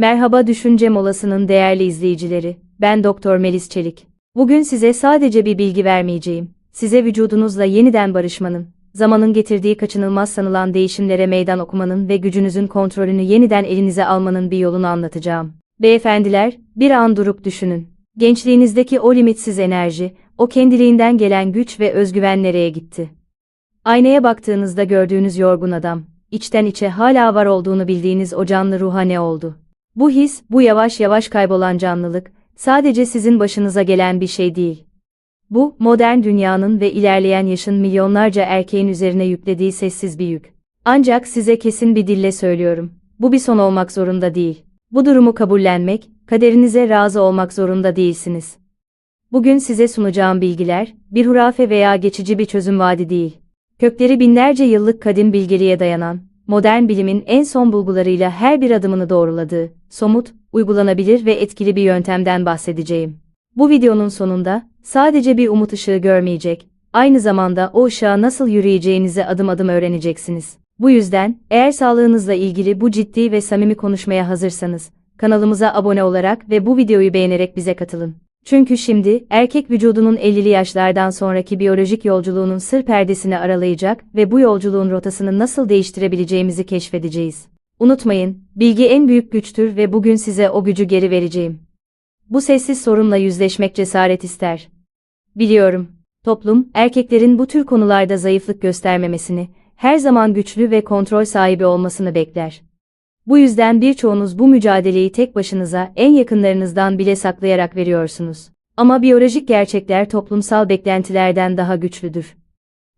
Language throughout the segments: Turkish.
Merhaba Düşünce Molası'nın değerli izleyicileri. Ben Doktor Melis Çelik. Bugün size sadece bir bilgi vermeyeceğim. Size vücudunuzla yeniden barışmanın, zamanın getirdiği kaçınılmaz sanılan değişimlere meydan okumanın ve gücünüzün kontrolünü yeniden elinize almanın bir yolunu anlatacağım. Beyefendiler, bir an durup düşünün. Gençliğinizdeki o limitsiz enerji, o kendiliğinden gelen güç ve özgüven nereye gitti? Aynaya baktığınızda gördüğünüz yorgun adam, içten içe hala var olduğunu bildiğiniz o canlı ruha ne oldu? Bu his, bu yavaş yavaş kaybolan canlılık, sadece sizin başınıza gelen bir şey değil. Bu, modern dünyanın ve ilerleyen yaşın milyonlarca erkeğin üzerine yüklediği sessiz bir yük. Ancak size kesin bir dille söylüyorum. Bu bir son olmak zorunda değil. Bu durumu kabullenmek, kaderinize razı olmak zorunda değilsiniz. Bugün size sunacağım bilgiler, bir hurafe veya geçici bir çözüm vaadi değil. Kökleri binlerce yıllık kadim bilgeliğe dayanan, modern bilimin en son bulgularıyla her bir adımını doğruladığı, somut, uygulanabilir ve etkili bir yöntemden bahsedeceğim. Bu videonun sonunda, sadece bir umut ışığı görmeyecek, aynı zamanda o ışığa nasıl yürüyeceğinizi adım adım öğreneceksiniz. Bu yüzden, eğer sağlığınızla ilgili bu ciddi ve samimi konuşmaya hazırsanız, kanalımıza abone olarak ve bu videoyu beğenerek bize katılın. Çünkü şimdi, erkek vücudunun 50'li yaşlardan sonraki biyolojik yolculuğunun sır perdesini aralayacak ve bu yolculuğun rotasını nasıl değiştirebileceğimizi keşfedeceğiz. Unutmayın, bilgi en büyük güçtür ve bugün size o gücü geri vereceğim. Bu sessiz sorunla yüzleşmek cesaret ister. Biliyorum, toplum, erkeklerin bu tür konularda zayıflık göstermemesini, her zaman güçlü ve kontrol sahibi olmasını bekler. Bu yüzden birçoğunuz bu mücadeleyi tek başınıza, en yakınlarınızdan bile saklayarak veriyorsunuz. Ama biyolojik gerçekler toplumsal beklentilerden daha güçlüdür.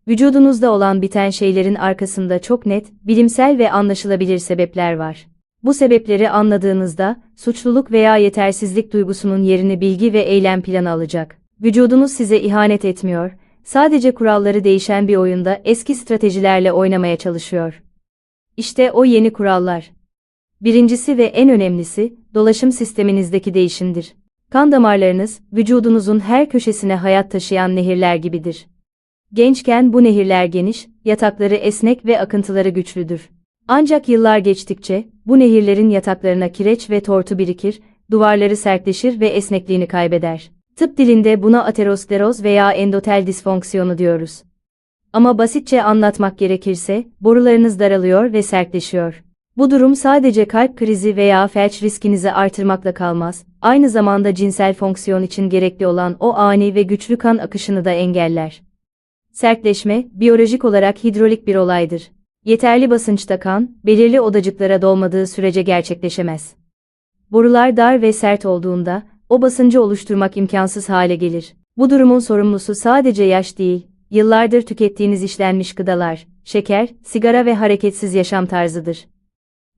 Vücudunuzda olan biten şeylerin arkasında çok net, bilimsel ve anlaşılabilir sebepler var. Bu sebepleri anladığınızda, suçluluk veya yetersizlik duygusunun yerini bilgi ve eylem planı alacak. Vücudunuz size ihanet etmiyor, sadece kuralları değişen bir oyunda eski stratejilerle oynamaya çalışıyor. İşte o yeni kurallar. Birincisi ve en önemlisi, dolaşım sisteminizdeki değişimdir. Kan damarlarınız, vücudunuzun her köşesine hayat taşıyan nehirler gibidir. Gençken bu nehirler geniş, yatakları esnek ve akıntıları güçlüdür. Ancak yıllar geçtikçe, bu nehirlerin yataklarına kireç ve tortu birikir, duvarları sertleşir ve esnekliğini kaybeder. Tıp dilinde buna ateroskleroz veya endotel disfonksiyonu diyoruz. Ama basitçe anlatmak gerekirse, borularınız daralıyor ve sertleşiyor. Bu durum sadece kalp krizi veya felç riskinizi artırmakla kalmaz, aynı zamanda cinsel fonksiyon için gerekli olan o ani ve güçlü kan akışını da engeller. Sertleşme, biyolojik olarak hidrolik bir olaydır. Yeterli basınçta kan, belirli odacıklara dolmadığı sürece gerçekleşemez. Borular dar ve sert olduğunda, o basıncı oluşturmak imkansız hale gelir. Bu durumun sorumlusu sadece yaş değil, yıllardır tükettiğiniz işlenmiş gıdalar, şeker, sigara ve hareketsiz yaşam tarzıdır.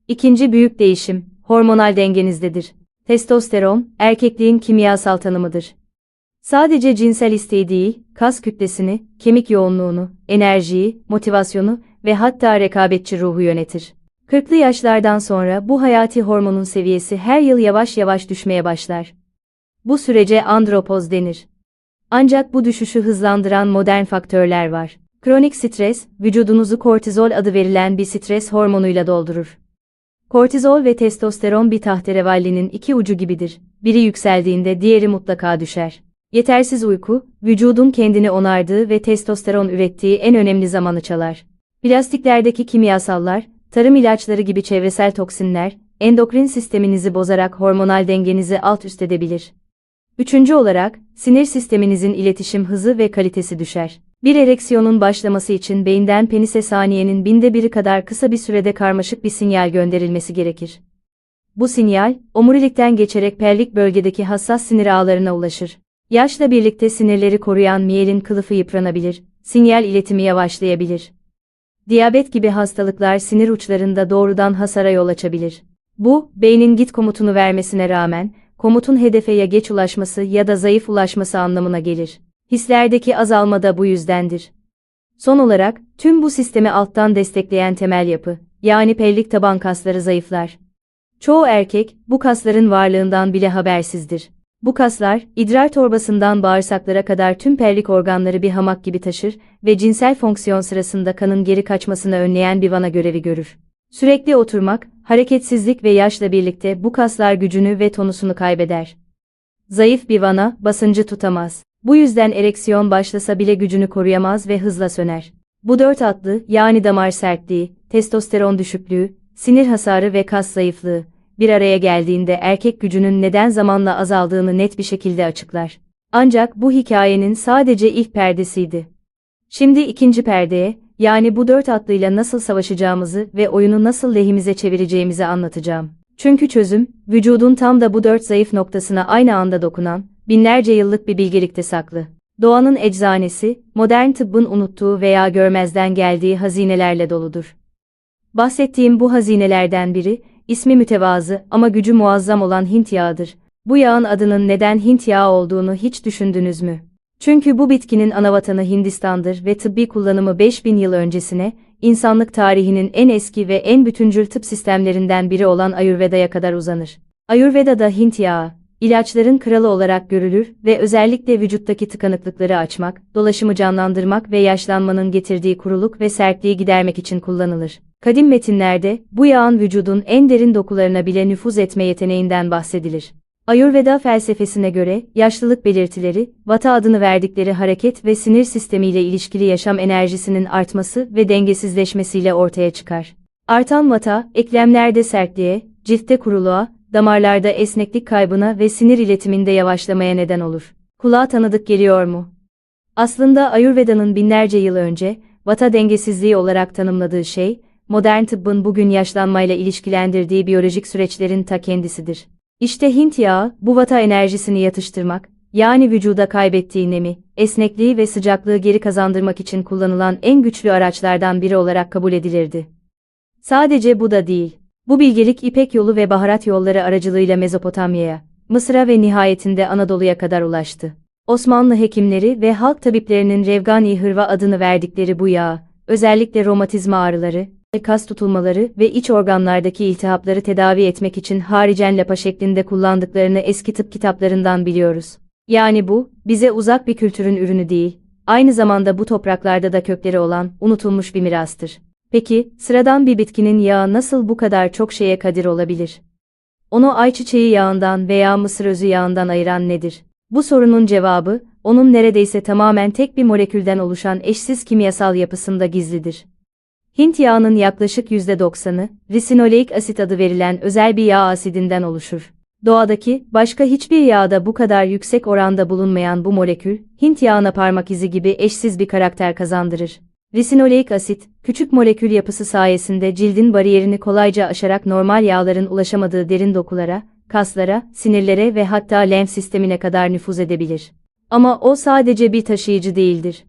İkinci büyük değişim, hormonal dengenizdedir. Testosteron, erkekliğin kimyasal tanımıdır. Sadece cinsel isteği değil, kas kütlesini, kemik yoğunluğunu, enerjiyi, motivasyonu ve hatta rekabetçi ruhu yönetir. 40'lı yaşlardan sonra bu hayati hormonun seviyesi her yıl yavaş yavaş düşmeye başlar. Bu sürece andropoz denir. Ancak bu düşüşü hızlandıran modern faktörler var. Kronik stres, vücudunuzu kortizol adı verilen bir stres hormonuyla doldurur. Kortizol ve testosteron bir tahterevallinin iki ucu gibidir. Biri yükseldiğinde diğeri mutlaka düşer. Yetersiz uyku, vücudun kendini onardığı ve testosteron ürettiği en önemli zamanı çalar. Plastiklerdeki kimyasallar, tarım ilaçları gibi çevresel toksinler, endokrin sisteminizi bozarak hormonal dengenizi alt üst edebilir. Üçüncü olarak, sinir sisteminizin iletişim hızı ve kalitesi düşer. Bir ereksiyonun başlaması için beyinden penise saniyenin binde biri kadar kısa bir sürede karmaşık bir sinyal gönderilmesi gerekir. Bu sinyal, omurilikten geçerek pelvik bölgedeki hassas sinir ağlarına ulaşır. Yaşla birlikte sinirleri koruyan miyelin kılıfı yıpranabilir, sinyal iletimi yavaşlayabilir. Diyabet gibi hastalıklar sinir uçlarında doğrudan hasara yol açabilir. Bu, beynin git komutunu vermesine rağmen, komutun hedefe ya geç ulaşması ya da zayıf ulaşması anlamına gelir. Hislerdeki azalma da bu yüzdendir. Son olarak, tüm bu sistemi alttan destekleyen temel yapı, yani pellik taban kasları zayıflar. Çoğu erkek, bu kasların varlığından bile habersizdir. Bu kaslar, idrar torbasından bağırsaklara kadar tüm pellik organları bir hamak gibi taşır ve cinsel fonksiyon sırasında kanın geri kaçmasını önleyen bir vana görevi görür. Sürekli oturmak, hareketsizlik ve yaşla birlikte bu kaslar gücünü ve tonusunu kaybeder. Zayıf bir vana, basıncı tutamaz. Bu yüzden ereksiyon başlasa bile gücünü koruyamaz ve hızla söner. Bu dört atlı, yani damar sertliği, testosteron düşüklüğü, sinir hasarı ve kas zayıflığı, bir araya geldiğinde erkek gücünün neden zamanla azaldığını net bir şekilde açıklar. Ancak bu hikayenin sadece ilk perdesiydi. Şimdi ikinci perdeye, yani bu dört atlıyla nasıl savaşacağımızı ve oyunu nasıl lehimize çevireceğimizi anlatacağım. Çünkü çözüm, vücudun tam da bu dört zayıf noktasına aynı anda dokunan, binlerce yıllık bir bilgelikte saklı. Doğanın eczanesi, modern tıbbın unuttuğu veya görmezden geldiği hazinelerle doludur. Bahsettiğim bu hazinelerden biri, ismi mütevazı ama gücü muazzam olan Hint yağıdır. Bu yağın adının neden Hint yağı olduğunu hiç düşündünüz mü? Çünkü bu bitkinin anavatanı Hindistan'dır ve tıbbi kullanımı 5000 yıl öncesine, insanlık tarihinin en eski ve en bütüncül tıp sistemlerinden biri olan Ayurveda'ya kadar uzanır. Ayurveda'da Hint yağı, ilaçların kralı olarak görülür ve özellikle vücuttaki tıkanıklıkları açmak, dolaşımı canlandırmak ve yaşlanmanın getirdiği kuruluk ve sertliği gidermek için kullanılır. Kadim metinlerde, bu yağın vücudun en derin dokularına bile nüfuz etme yeteneğinden bahsedilir. Ayurveda felsefesine göre, yaşlılık belirtileri, vata adını verdikleri hareket ve sinir sistemiyle ilişkili yaşam enerjisinin artması ve dengesizleşmesiyle ortaya çıkar. Artan vata, eklemlerde sertliğe, ciltte kuruluğa, damarlarda esneklik kaybına ve sinir iletiminde yavaşlamaya neden olur. Kulağa tanıdık geliyor mu? Aslında Ayurveda'nın binlerce yıl önce, vata dengesizliği olarak tanımladığı şey, modern tıbbın bugün yaşlanmayla ilişkilendirdiği biyolojik süreçlerin ta kendisidir. İşte Hint yağı, bu vata enerjisini yatıştırmak, yani vücuda kaybettiği nemi, esnekliği ve sıcaklığı geri kazandırmak için kullanılan en güçlü araçlardan biri olarak kabul edilirdi. Sadece bu da değil. Bu bilgelik İpek yolu ve baharat yolları aracılığıyla Mezopotamya'ya, Mısır'a ve nihayetinde Anadolu'ya kadar ulaştı. Osmanlı hekimleri ve halk tabiplerinin Revgani hırva adını verdikleri bu yağ, özellikle romatizma ağrıları, kas tutulmaları ve iç organlardaki iltihapları tedavi etmek için haricen lapa şeklinde kullandıklarını eski tıp kitaplarından biliyoruz. Yani bu, bize uzak bir kültürün ürünü değil, aynı zamanda bu topraklarda da kökleri olan, unutulmuş bir mirastır. Peki, sıradan bir bitkinin yağı nasıl bu kadar çok şeye kadir olabilir? Onu ayçiçeği yağından veya mısır özü yağından ayıran nedir? Bu sorunun cevabı, onun neredeyse tamamen tek bir molekülden oluşan eşsiz kimyasal yapısında gizlidir. Hint yağının yaklaşık %90'ı, risinoleik asit adı verilen özel bir yağ asidinden oluşur. Doğadaki, başka hiçbir yağda bu kadar yüksek oranda bulunmayan bu molekül, Hint yağına parmak izi gibi eşsiz bir karakter kazandırır. Risinoleik asit, küçük molekül yapısı sayesinde cildin bariyerini kolayca aşarak normal yağların ulaşamadığı derin dokulara, kaslara, sinirlere ve hatta lenf sistemine kadar nüfuz edebilir. Ama o sadece bir taşıyıcı değildir.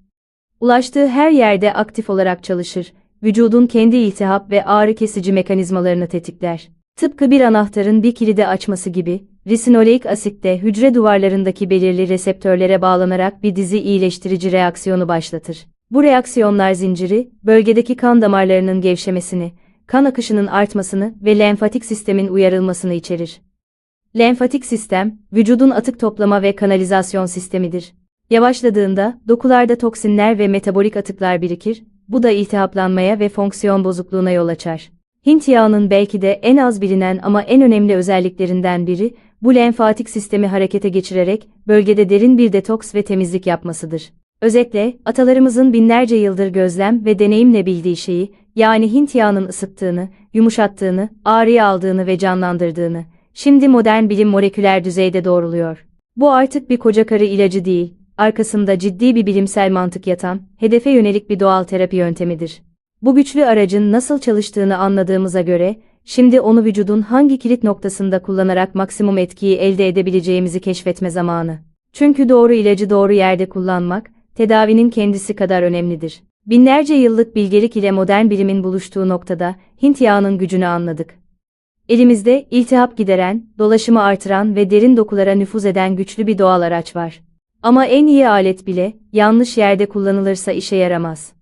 Ulaştığı her yerde aktif olarak çalışır, vücudun kendi iltihap ve ağrı kesici mekanizmalarını tetikler. Tıpkı bir anahtarın bir kilidi açması gibi, risinoleik asit de hücre duvarlarındaki belirli reseptörlere bağlanarak bir dizi iyileştirici reaksiyonu başlatır. Bu reaksiyonlar zinciri, bölgedeki kan damarlarının gevşemesini, kan akışının artmasını ve lenfatik sistemin uyarılmasını içerir. Lenfatik sistem, vücudun atık toplama ve kanalizasyon sistemidir. Yavaşladığında, dokularda toksinler ve metabolik atıklar birikir, bu da iltihaplanmaya ve fonksiyon bozukluğuna yol açar. Hint yağının belki de en az bilinen ama en önemli özelliklerinden biri, bu lenfatik sistemi harekete geçirerek, bölgede derin bir detoks ve temizlik yapmasıdır. Özetle, atalarımızın binlerce yıldır gözlem ve deneyimle bildiği şeyi, yani Hint yağının ısıttığını, yumuşattığını, ağrıyı aldığını ve canlandırdığını, şimdi modern bilim moleküler düzeyde doğruluyor. Bu artık bir koca karı ilacı değil, arkasında ciddi bir bilimsel mantık yatan, hedefe yönelik bir doğal terapi yöntemidir. Bu güçlü aracın nasıl çalıştığını anladığımıza göre, şimdi onu vücudun hangi kilit noktasında kullanarak maksimum etkiyi elde edebileceğimizi keşfetme zamanı. Çünkü doğru ilacı doğru yerde kullanmak, tedavinin kendisi kadar önemlidir. Binlerce yıllık bilgelik ile modern bilimin buluştuğu noktada Hint yağının gücünü anladık. Elimizde iltihap gideren, dolaşımı artıran ve derin dokulara nüfuz eden güçlü bir doğal araç var. Ama en iyi alet bile yanlış yerde kullanılırsa işe yaramaz.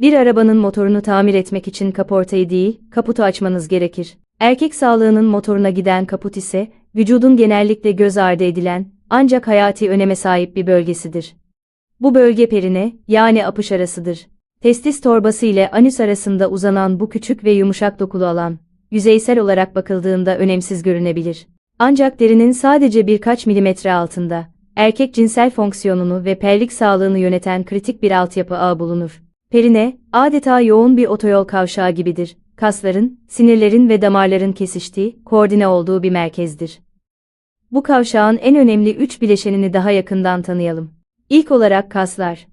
Bir arabanın motorunu tamir etmek için kaportayı değil, kaputu açmanız gerekir. Erkek sağlığının motoruna giden kaput ise vücudun genellikle göz ardı edilen ancak hayati öneme sahip bir bölgesidir. Bu bölge perine, yani apış arasıdır. Testis torbası ile anüs arasında uzanan bu küçük ve yumuşak dokulu alan, yüzeysel olarak bakıldığında önemsiz görünebilir. Ancak derinin sadece birkaç milimetre altında, erkek cinsel fonksiyonunu ve pelvik sağlığını yöneten kritik bir altyapı ağı bulunur. Perine, adeta yoğun bir otoyol kavşağı gibidir. Kasların, sinirlerin ve damarların kesiştiği, koordine olduğu bir merkezdir. Bu kavşağın en önemli üç bileşenini daha yakından tanıyalım. İlk olarak kaslar.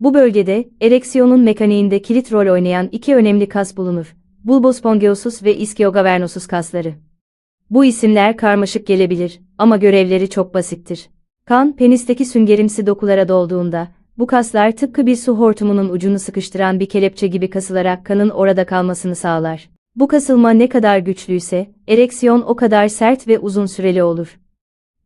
Bu bölgede, ereksiyonun mekaniğinde kilit rol oynayan iki önemli kas bulunur. Bulbus spongiossus ve ischiogavernosus kasları. Bu isimler karmaşık gelebilir ama görevleri çok basittir. Kan, penisteki süngerimsi dokulara dolduğunda, bu kaslar tıpkı bir su hortumunun ucunu sıkıştıran bir kelepçe gibi kasılarak kanın orada kalmasını sağlar. Bu kasılma ne kadar güçlüyse, ereksiyon o kadar sert ve uzun süreli olur.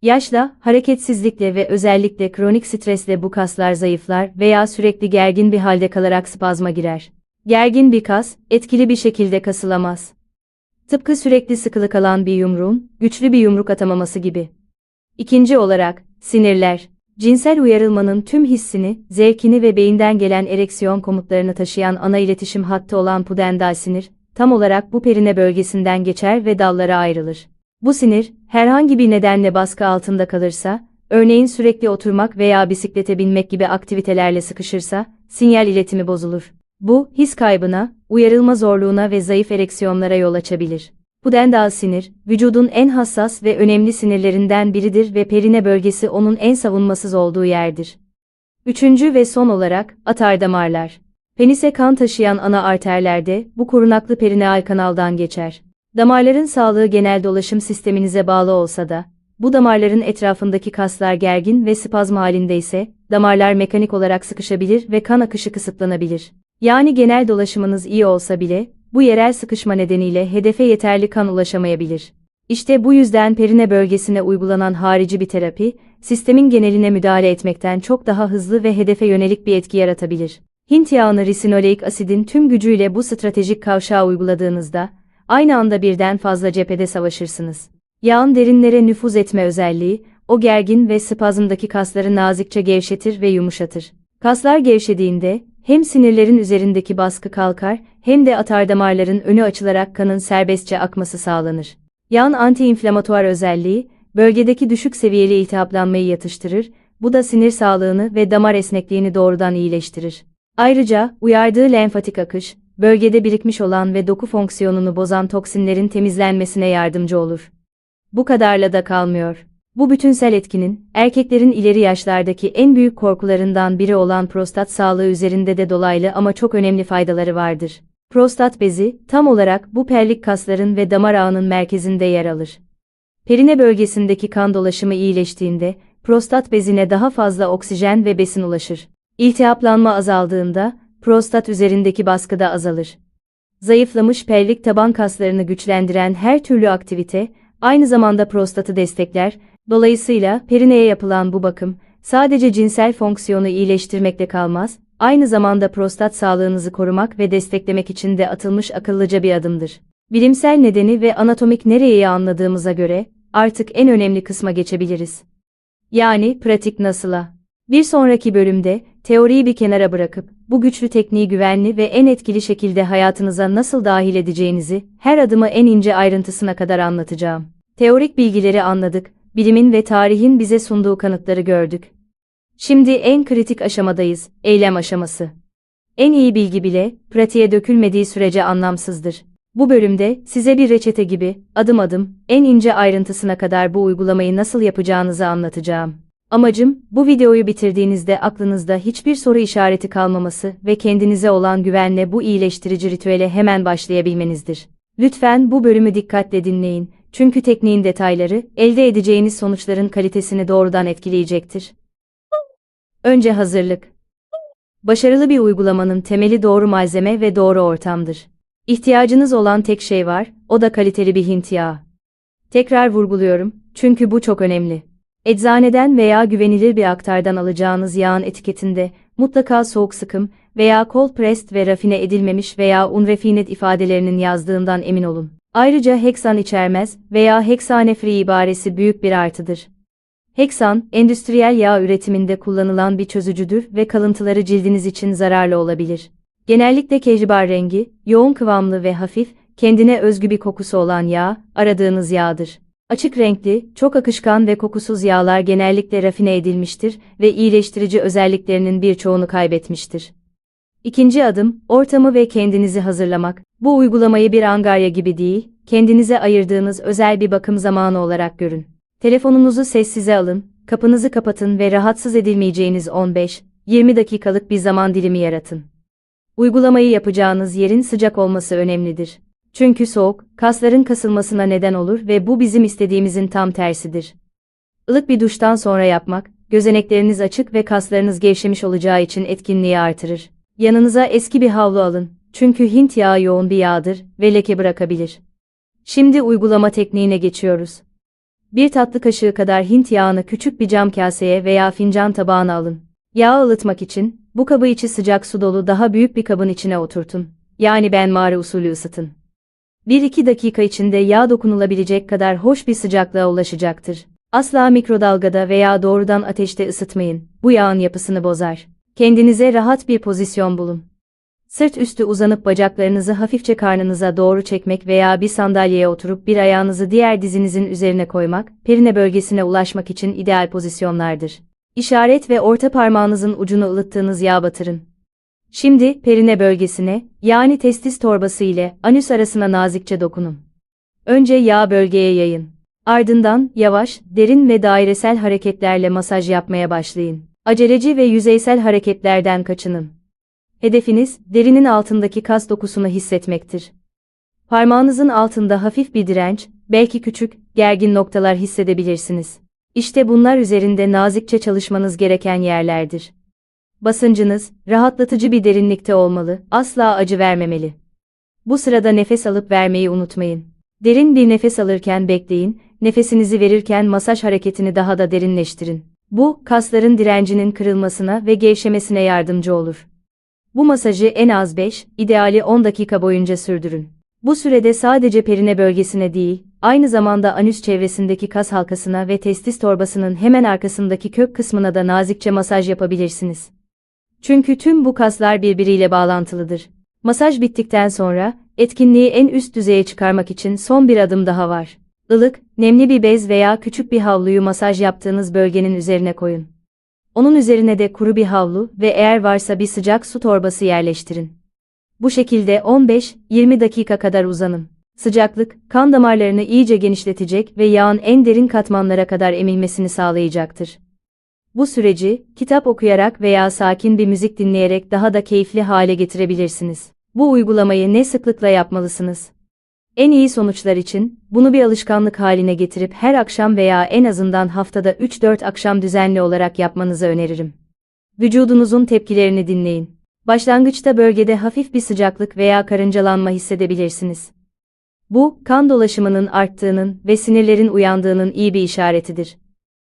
Yaşla, hareketsizlikle ve özellikle kronik stresle bu kaslar zayıflar veya sürekli gergin bir halde kalarak spazma girer. Gergin bir kas, etkili bir şekilde kasılamaz. Tıpkı sürekli sıkılı kalan bir yumruğun, güçlü bir yumruk atamaması gibi. İkinci olarak, sinirler. Cinsel uyarılmanın tüm hissini, zevkini ve beyinden gelen ereksiyon komutlarını taşıyan ana iletişim hattı olan pudendal sinir, tam olarak bu perine bölgesinden geçer ve dallara ayrılır. Bu sinir, herhangi bir nedenle baskı altında kalırsa, örneğin sürekli oturmak veya bisiklete binmek gibi aktivitelerle sıkışırsa, sinyal iletimi bozulur. Bu, his kaybına, uyarılma zorluğuna ve zayıf ereksiyonlara yol açabilir. Pudendal sinir, vücudun en hassas ve önemli sinirlerinden biridir ve perine bölgesi onun en savunmasız olduğu yerdir. Üçüncü ve son olarak, atardamarlar. Penise kan taşıyan ana arterlerde, bu korunaklı perineal kanaldan geçer. Damarların sağlığı genel dolaşım sisteminize bağlı olsa da, bu damarların etrafındaki kaslar gergin ve spazm halinde ise, damarlar mekanik olarak sıkışabilir ve kan akışı kısıtlanabilir. Yani genel dolaşımınız iyi olsa bile, bu yerel sıkışma nedeniyle hedefe yeterli kan ulaşamayabilir. İşte bu yüzden perine bölgesine uygulanan harici bir terapi, sistemin geneline müdahale etmekten çok daha hızlı ve hedefe yönelik bir etki yaratabilir. Hint yağını risinoleik asidin tüm gücüyle bu stratejik kavşağa uyguladığınızda, aynı anda birden fazla cephede savaşırsınız. Yağın derinlere nüfuz etme özelliği, o gergin ve spazmdaki kasları nazikçe gevşetir ve yumuşatır. Kaslar gevşediğinde, hem sinirlerin üzerindeki baskı kalkar, hem de atardamarların önü açılarak kanın serbestçe akması sağlanır. Yağın antiinflamatuar özelliği, bölgedeki düşük seviyeli iltihaplanmayı yatıştırır, bu da sinir sağlığını ve damar esnekliğini doğrudan iyileştirir. Ayrıca, uyardığı lenfatik akış, bölgede birikmiş olan ve doku fonksiyonunu bozan toksinlerin temizlenmesine yardımcı olur. Bu kadarla da kalmıyor. Bu bütünsel etkinin, erkeklerin ileri yaşlardaki en büyük korkularından biri olan prostat sağlığı üzerinde de dolaylı ama çok önemli faydaları vardır. Prostat bezi, tam olarak bu pellik kasların ve damar ağının merkezinde yer alır. Perine bölgesindeki kan dolaşımı iyileştiğinde, prostat bezine daha fazla oksijen ve besin ulaşır. İltihaplanma azaldığında, prostat üzerindeki baskı da azalır. Zayıflamış pelvik taban kaslarını güçlendiren her türlü aktivite, aynı zamanda prostatı destekler, dolayısıyla perineye yapılan bu bakım, sadece cinsel fonksiyonu iyileştirmekle kalmaz, aynı zamanda prostat sağlığınızı korumak ve desteklemek için de atılmış akıllıca bir adımdır. Bilimsel nedeni ve anatomik nereyi anladığımıza göre, artık en önemli kısma geçebiliriz. Yani pratik nasıla. Bir sonraki bölümde, teoriyi bir kenara bırakıp, bu güçlü tekniği güvenli ve en etkili şekilde hayatınıza nasıl dahil edeceğinizi, her adımı en ince ayrıntısına kadar anlatacağım. Teorik bilgileri anladık, bilimin ve tarihin bize sunduğu kanıtları gördük. Şimdi en kritik aşamadayız, eylem aşaması. En iyi bilgi bile, pratiğe dökülmediği sürece anlamsızdır. Bu bölümde, size bir reçete gibi, adım adım, en ince ayrıntısına kadar bu uygulamayı nasıl yapacağınızı anlatacağım. Amacım, bu videoyu bitirdiğinizde aklınızda hiçbir soru işareti kalmaması ve kendinize olan güvenle bu iyileştirici ritüele hemen başlayabilmenizdir. Lütfen bu bölümü dikkatle dinleyin, çünkü tekniğin detayları, elde edeceğiniz sonuçların kalitesini doğrudan etkileyecektir. Önce hazırlık. Başarılı bir uygulamanın temeli doğru malzeme ve doğru ortamdır. İhtiyacınız olan tek şey var, o da kaliteli bir Hint yağı. Tekrar vurguluyorum, çünkü bu çok önemli. Eczaneden veya güvenilir bir aktardan alacağınız yağın etiketinde mutlaka soğuk sıkım veya cold pressed ve rafine edilmemiş veya unrefined ifadelerinin yazdığından emin olun. Ayrıca heksan içermez veya heksane free ibaresi büyük bir artıdır. Heksan, endüstriyel yağ üretiminde kullanılan bir çözücüdür ve kalıntıları cildiniz için zararlı olabilir. Genellikle kehribar rengi, yoğun kıvamlı ve hafif, kendine özgü bir kokusu olan yağ, aradığınız yağdır. Açık renkli, çok akışkan ve kokusuz yağlar genellikle rafine edilmiştir ve iyileştirici özelliklerinin birçoğunu kaybetmiştir. İkinci adım, ortamı ve kendinizi hazırlamak. Bu uygulamayı bir angarya gibi değil, kendinize ayırdığınız özel bir bakım zamanı olarak görün. Telefonunuzu sessize alın, kapınızı kapatın ve rahatsız edilmeyeceğiniz 15-20 dakikalık bir zaman dilimi yaratın. Uygulamayı yapacağınız yerin sıcak olması önemlidir. Çünkü soğuk, kasların kasılmasına neden olur ve bu bizim istediğimizin tam tersidir. Ilık bir duştan sonra yapmak, gözenekleriniz açık ve kaslarınız gevşemiş olacağı için etkinliği artırır. Yanınıza eski bir havlu alın, çünkü Hint yağı yoğun bir yağdır ve leke bırakabilir. Şimdi uygulama tekniğine geçiyoruz. Bir tatlı kaşığı kadar Hint yağını küçük bir cam kaseye veya fincan tabağına alın. Yağı ılıtmak için, bu kabı içi sıcak su dolu daha büyük bir kabın içine oturtun. Yani ben mağara usulü ısıtın. 1-2 dakika içinde yağ dokunulabilecek kadar hoş bir sıcaklığa ulaşacaktır. Asla mikrodalgada veya doğrudan ateşte ısıtmayın. Bu yağın yapısını bozar. Kendinize rahat bir pozisyon bulun. Sırt üstü uzanıp bacaklarınızı hafifçe karnınıza doğru çekmek veya bir sandalyeye oturup bir ayağınızı diğer dizinizin üzerine koymak, perine bölgesine ulaşmak için ideal pozisyonlardır. İşaret ve orta parmağınızın ucunu ılıttığınız yağ batırın. Şimdi perine bölgesine, yani testis torbası ile anüs arasına nazikçe dokunun. Önce yağ bölgeye yayın. Ardından yavaş, derin ve dairesel hareketlerle masaj yapmaya başlayın. Aceleci ve yüzeysel hareketlerden kaçının. Hedefiniz, derinin altındaki kas dokusunu hissetmektir. Parmağınızın altında hafif bir direnç, belki küçük, gergin noktalar hissedebilirsiniz. İşte bunlar üzerinde nazikçe çalışmanız gereken yerlerdir. Basıncınız, rahatlatıcı bir derinlikte olmalı, asla acı vermemeli. Bu sırada nefes alıp vermeyi unutmayın. Derin bir nefes alırken bekleyin, nefesinizi verirken masaj hareketini daha da derinleştirin. Bu, kasların direncinin kırılmasına ve gevşemesine yardımcı olur. Bu masajı en az 5, ideali 10 dakika boyunca sürdürün. Bu sürede sadece perine bölgesine değil, aynı zamanda anüs çevresindeki kas halkasına ve testis torbasının hemen arkasındaki kök kısmına da nazikçe masaj yapabilirsiniz. Çünkü tüm bu kaslar birbiriyle bağlantılıdır. Masaj bittikten sonra, etkinliği en üst düzeye çıkarmak için son bir adım daha var. Ilık, nemli bir bez veya küçük bir havluyu masaj yaptığınız bölgenin üzerine koyun. Onun üzerine de kuru bir havlu ve eğer varsa bir sıcak su torbası yerleştirin. Bu şekilde 15-20 dakika kadar uzanın. Sıcaklık, kan damarlarını iyice genişletecek ve yağın en derin katmanlara kadar emilmesini sağlayacaktır. Bu süreci, kitap okuyarak veya sakin bir müzik dinleyerek daha da keyifli hale getirebilirsiniz. Bu uygulamayı ne sıklıkla yapmalısınız? En iyi sonuçlar için, bunu bir alışkanlık haline getirip her akşam veya en azından haftada 3-4 akşam düzenli olarak yapmanızı öneririm. Vücudunuzun tepkilerini dinleyin. Başlangıçta bölgede hafif bir sıcaklık veya karıncalanma hissedebilirsiniz. Bu, kan dolaşımının arttığının ve sinirlerin uyandığının iyi bir işaretidir.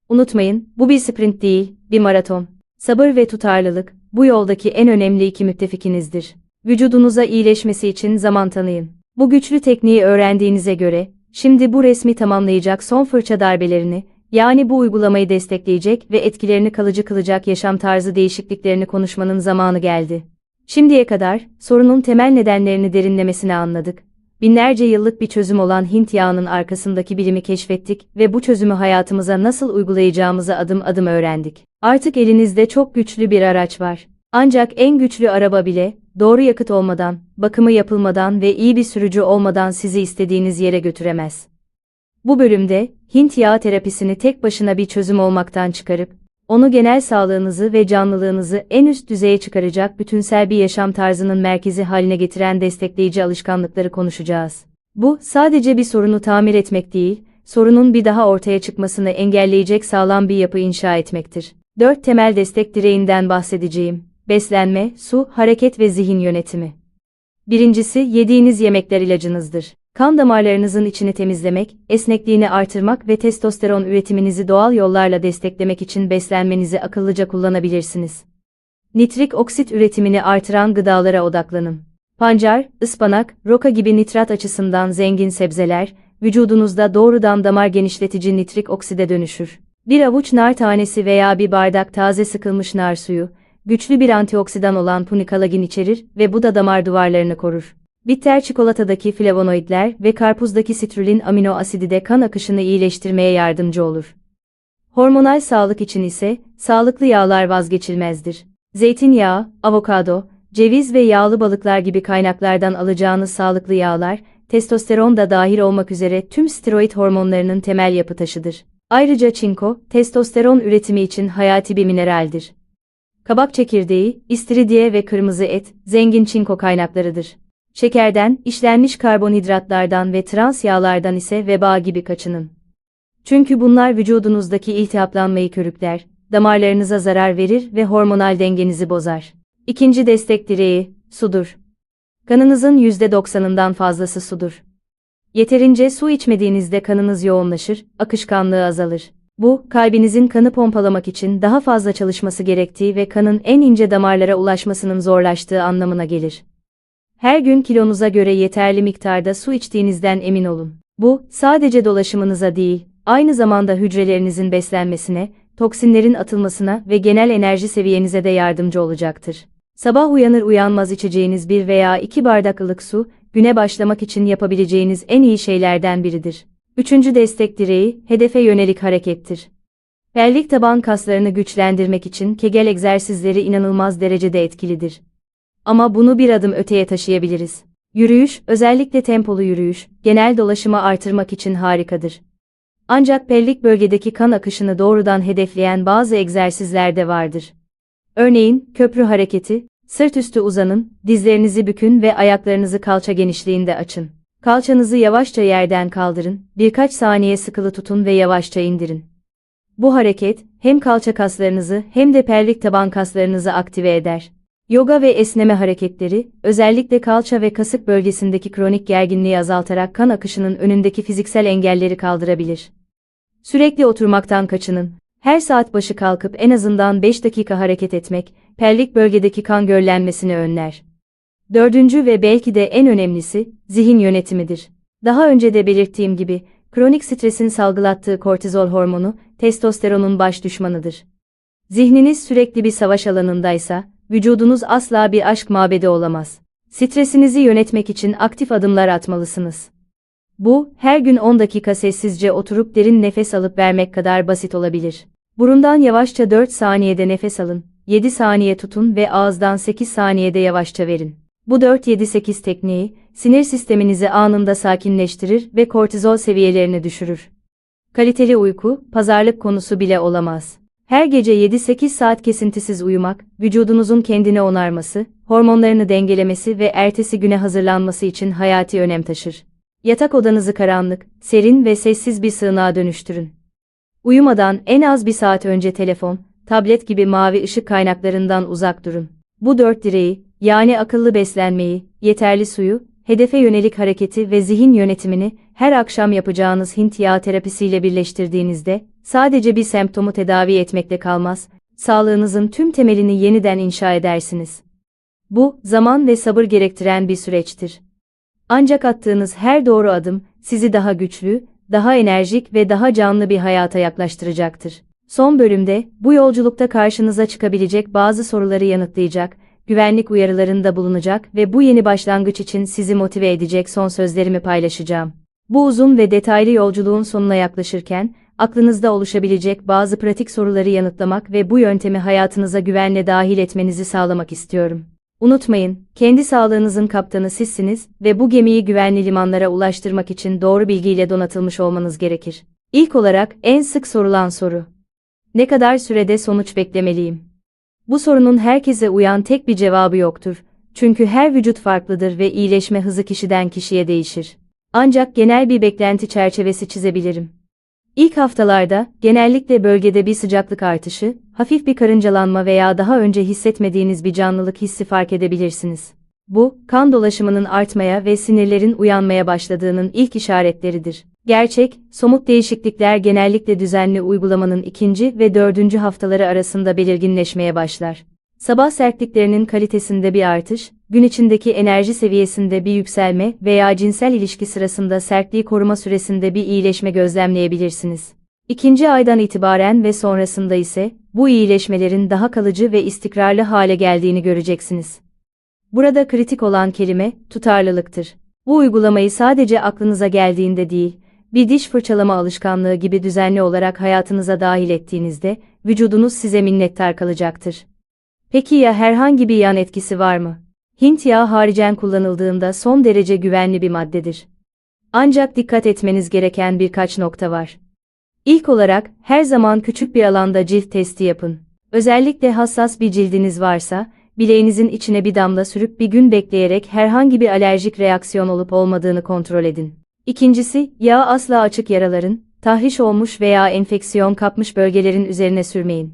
Unutmayın, bu bir sprint değil, bir maraton. Sabır ve tutarlılık, bu yoldaki en önemli iki müttefikinizdir. Vücudunuza iyileşmesi için zaman tanıyın. Bu güçlü tekniği öğrendiğinize göre, şimdi bu resmi tamamlayacak son fırça darbelerini, yani bu uygulamayı destekleyecek ve etkilerini kalıcı kılacak yaşam tarzı değişikliklerini konuşmanın zamanı geldi. Şimdiye kadar, sorunun temel nedenlerini derinlemesine anladık. Binlerce yıllık bir çözüm olan Hint yağının arkasındaki bilimi keşfettik ve bu çözümü hayatımıza nasıl uygulayacağımızı adım adım öğrendik. Artık elinizde çok güçlü bir araç var. Ancak en güçlü araba bile, doğru yakıt olmadan, bakımı yapılmadan ve iyi bir sürücü olmadan sizi istediğiniz yere götüremez. Bu bölümde, Hint yağı terapisini tek başına bir çözüm olmaktan çıkarıp, onu genel sağlığınızı ve canlılığınızı en üst düzeye çıkaracak bütünsel bir yaşam tarzının merkezi haline getiren destekleyici alışkanlıkları konuşacağız. Bu, sadece bir sorunu tamir etmek değil, sorunun bir daha ortaya çıkmasını engelleyecek sağlam bir yapı inşa etmektir. Dört temel destek direğinden bahsedeceğim. Beslenme, su, hareket ve zihin yönetimi. Birincisi, yediğiniz yemekler ilacınızdır. Kan damarlarınızın içini temizlemek, esnekliğini artırmak ve testosteron üretiminizi doğal yollarla desteklemek için beslenmenizi akıllıca kullanabilirsiniz. Nitrik oksit üretimini artıran gıdalara odaklanın. Pancar, ıspanak, roka gibi nitrat açısından zengin sebzeler, vücudunuzda doğrudan damar genişletici nitrik okside dönüşür. Bir avuç nar tanesi veya bir bardak taze sıkılmış nar suyu, güçlü bir antioksidan olan punikalagin içerir ve bu da damar duvarlarını korur. Bitter çikolatadaki flavonoidler ve karpuzdaki sitrulin amino asidi de kan akışını iyileştirmeye yardımcı olur. Hormonal sağlık için ise sağlıklı yağlar vazgeçilmezdir. Zeytinyağı, avokado, ceviz ve yağlı balıklar gibi kaynaklardan alacağınız sağlıklı yağlar, testosteron da dahil olmak üzere tüm steroid hormonlarının temel yapı taşıdır. Ayrıca çinko, testosteron üretimi için hayati bir mineraldir. Kabak çekirdeği, istiridye ve kırmızı et, zengin çinko kaynaklarıdır. Şekerden, işlenmiş karbonhidratlardan ve trans yağlardan ise veba gibi kaçının. Çünkü bunlar vücudunuzdaki iltihaplanmayı körükler, damarlarınıza zarar verir ve hormonal dengenizi bozar. İkinci destek direği, sudur. Kanınızın %90'ından fazlası sudur. Yeterince su içmediğinizde kanınız yoğunlaşır, akışkanlığı azalır. Bu, kalbinizin kanı pompalamak için daha fazla çalışması gerektiği ve kanın en ince damarlara ulaşmasının zorlaştığı anlamına gelir. Her gün kilonuza göre yeterli miktarda su içtiğinizden emin olun. Bu, sadece dolaşımınıza değil, aynı zamanda hücrelerinizin beslenmesine, toksinlerin atılmasına ve genel enerji seviyenize de yardımcı olacaktır. Sabah uyanır uyanmaz içeceğiniz bir veya iki bardak ılık su, güne başlamak için yapabileceğiniz en iyi şeylerden biridir. Üçüncü destek direği, hedefe yönelik harekettir. Pelvik taban kaslarını güçlendirmek için kegel egzersizleri inanılmaz derecede etkilidir. Ama bunu bir adım öteye taşıyabiliriz. Yürüyüş, özellikle tempolu yürüyüş, genel dolaşımı artırmak için harikadır. Ancak pelvik bölgedeki kan akışını doğrudan hedefleyen bazı egzersizler de vardır. Örneğin, köprü hareketi, sırt üstü uzanın, dizlerinizi bükün ve ayaklarınızı kalça genişliğinde açın. Kalçanızı yavaşça yerden kaldırın, birkaç saniye sıkılı tutun ve yavaşça indirin. Bu hareket, hem kalça kaslarınızı hem de pelvik taban kaslarınızı aktive eder. Yoga ve esneme hareketleri, özellikle kalça ve kasık bölgesindeki kronik gerginliği azaltarak kan akışının önündeki fiziksel engelleri kaldırabilir. Sürekli oturmaktan kaçının. Her saat başı kalkıp en azından 5 dakika hareket etmek, pelvik bölgedeki kan göllenmesini önler. Dördüncü ve belki de en önemlisi, zihin yönetimidir. Daha önce de belirttiğim gibi, kronik stresin salgılattığı kortizol hormonu, testosteronun baş düşmanıdır. Zihniniz sürekli bir savaş alanındaysa, vücudunuz asla bir aşk mabedi olamaz. Stresinizi yönetmek için aktif adımlar atmalısınız. Bu, her gün 10 dakika sessizce oturup derin nefes alıp vermek kadar basit olabilir. Burundan yavaşça 4 saniyede nefes alın, 7 saniye tutun ve ağızdan 8 saniyede yavaşça verin. Bu 4-7-8 tekniği, sinir sisteminizi anında sakinleştirir ve kortizol seviyelerini düşürür. Kaliteli uyku, pazarlık konusu bile olamaz. Her gece 7-8 saat kesintisiz uyumak, vücudunuzun kendini onarması, hormonlarını dengelemesi ve ertesi güne hazırlanması için hayati önem taşır. Yatak odanızı karanlık, serin ve sessiz bir sığınağa dönüştürün. Uyumadan en az bir saat önce telefon, tablet gibi mavi ışık kaynaklarından uzak durun. Bu dört direği, yani akıllı beslenmeyi, yeterli suyu, hedefe yönelik hareketi ve zihin yönetimini her akşam yapacağınız Hint yağı terapisiyle birleştirdiğinizde, sadece bir semptomu tedavi etmekle kalmaz, sağlığınızın tüm temelini yeniden inşa edersiniz. Bu, zaman ve sabır gerektiren bir süreçtir. Ancak attığınız her doğru adım, sizi daha güçlü, daha enerjik ve daha canlı bir hayata yaklaştıracaktır. Son bölümde, bu yolculukta karşınıza çıkabilecek bazı soruları yanıtlayacak, güvenlik uyarılarında bulunacak ve bu yeni başlangıç için sizi motive edecek son sözlerimi paylaşacağım. Bu uzun ve detaylı yolculuğun sonuna yaklaşırken, aklınızda oluşabilecek bazı pratik soruları yanıtlamak ve bu yöntemi hayatınıza güvenle dahil etmenizi sağlamak istiyorum. Unutmayın, kendi sağlığınızın kaptanı sizsiniz ve bu gemiyi güvenli limanlara ulaştırmak için doğru bilgiyle donatılmış olmanız gerekir. İlk olarak en sık sorulan soru. Ne kadar sürede sonuç beklemeliyim? Bu sorunun herkese uyan tek bir cevabı yoktur. Çünkü her vücut farklıdır ve iyileşme hızı kişiden kişiye değişir. Ancak genel bir beklenti çerçevesi çizebilirim. İlk haftalarda, genellikle bölgede bir sıcaklık artışı, hafif bir karıncalanma veya daha önce hissetmediğiniz bir canlılık hissi fark edebilirsiniz. Bu, kan dolaşımının artmaya ve sinirlerin uyanmaya başladığının ilk işaretleridir. Gerçek, somut değişiklikler genellikle düzenli uygulamanın ikinci ve dördüncü haftaları arasında belirginleşmeye başlar. Sabah sertliklerinin kalitesinde bir artış, gün içindeki enerji seviyesinde bir yükselme veya cinsel ilişki sırasında sertliği koruma süresinde bir iyileşme gözlemleyebilirsiniz. İkinci aydan itibaren ve sonrasında ise bu iyileşmelerin daha kalıcı ve istikrarlı hale geldiğini göreceksiniz. Burada kritik olan kelime tutarlılıktır. Bu uygulamayı sadece aklınıza geldiğinde değil, bir diş fırçalama alışkanlığı gibi düzenli olarak hayatınıza dahil ettiğinizde vücudunuz size minnettar kalacaktır. Peki ya herhangi bir yan etkisi var mı? Hint yağı haricen kullanıldığında son derece güvenli bir maddedir. Ancak dikkat etmeniz gereken birkaç nokta var. İlk olarak, her zaman küçük bir alanda cilt testi yapın. Özellikle hassas bir cildiniz varsa, bileğinizin içine bir damla sürüp bir gün bekleyerek herhangi bir alerjik reaksiyon olup olmadığını kontrol edin. İkincisi, yağı asla açık yaraların, tahriş olmuş veya enfeksiyon kapmış bölgelerin üzerine sürmeyin.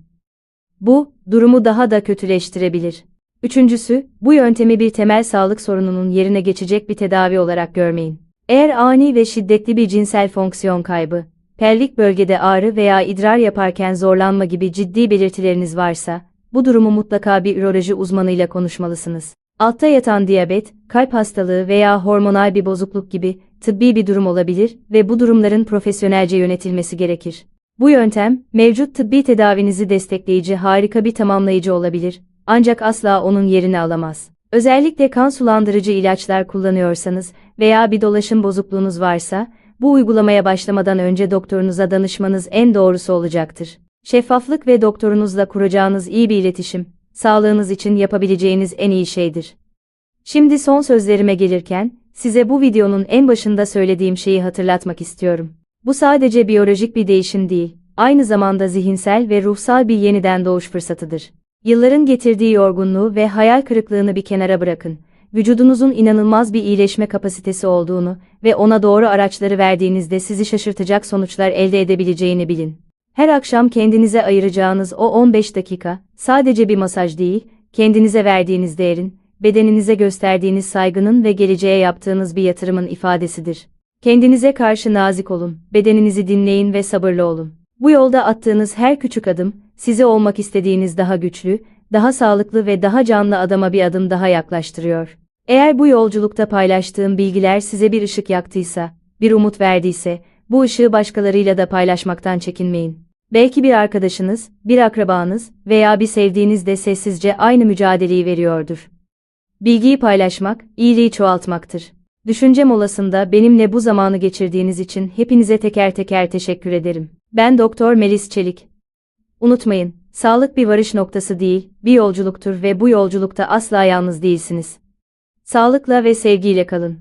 Bu, durumu daha da kötüleştirebilir. Üçüncüsü, bu yöntemi bir temel sağlık sorununun yerine geçecek bir tedavi olarak görmeyin. Eğer ani ve şiddetli bir cinsel fonksiyon kaybı, pelvik bölgede ağrı veya idrar yaparken zorlanma gibi ciddi belirtileriniz varsa, bu durumu mutlaka bir üroloji uzmanıyla konuşmalısınız. Altta yatan diyabet, kalp hastalığı veya hormonal bir bozukluk gibi tıbbi bir durum olabilir ve bu durumların profesyonelce yönetilmesi gerekir. Bu yöntem, mevcut tıbbi tedavinizi destekleyici harika bir tamamlayıcı olabilir, ancak asla onun yerini alamaz. Özellikle kan sulandırıcı ilaçlar kullanıyorsanız veya bir dolaşım bozukluğunuz varsa, bu uygulamaya başlamadan önce doktorunuza danışmanız en doğrusu olacaktır. Şeffaflık ve doktorunuzla kuracağınız iyi bir iletişim, sağlığınız için yapabileceğiniz en iyi şeydir. Şimdi son sözlerime gelirken, size bu videonun en başında söylediğim şeyi hatırlatmak istiyorum. Bu sadece biyolojik bir değişim değil, aynı zamanda zihinsel ve ruhsal bir yeniden doğuş fırsatıdır. Yılların getirdiği yorgunluğu ve hayal kırıklığını bir kenara bırakın. Vücudunuzun inanılmaz bir iyileşme kapasitesi olduğunu ve ona doğru araçları verdiğinizde sizi şaşırtacak sonuçlar elde edebileceğini bilin. Her akşam kendinize ayıracağınız o 15 dakika, sadece bir masaj değil, kendinize verdiğiniz değerin, bedeninize gösterdiğiniz saygının ve geleceğe yaptığınız bir yatırımın ifadesidir. Kendinize karşı nazik olun, bedeninizi dinleyin ve sabırlı olun. Bu yolda attığınız her küçük adım, sizi olmak istediğiniz daha güçlü, daha sağlıklı ve daha canlı adama bir adım daha yaklaştırıyor. Eğer bu yolculukta paylaştığım bilgiler size bir ışık yaktıysa, bir umut verdiyse, bu ışığı başkalarıyla da paylaşmaktan çekinmeyin. Belki bir arkadaşınız, bir akrabanız veya bir sevdiğiniz de sessizce aynı mücadeleyi veriyordur. Bilgiyi paylaşmak, iyiliği çoğaltmaktır. Düşünce molasında benimle bu zamanı geçirdiğiniz için hepinize teker teker teşekkür ederim. Ben Doktor Melis Çelik. Unutmayın, sağlık bir varış noktası değil, bir yolculuktur ve bu yolculukta asla yalnız değilsiniz. Sağlıkla ve sevgiyle kalın.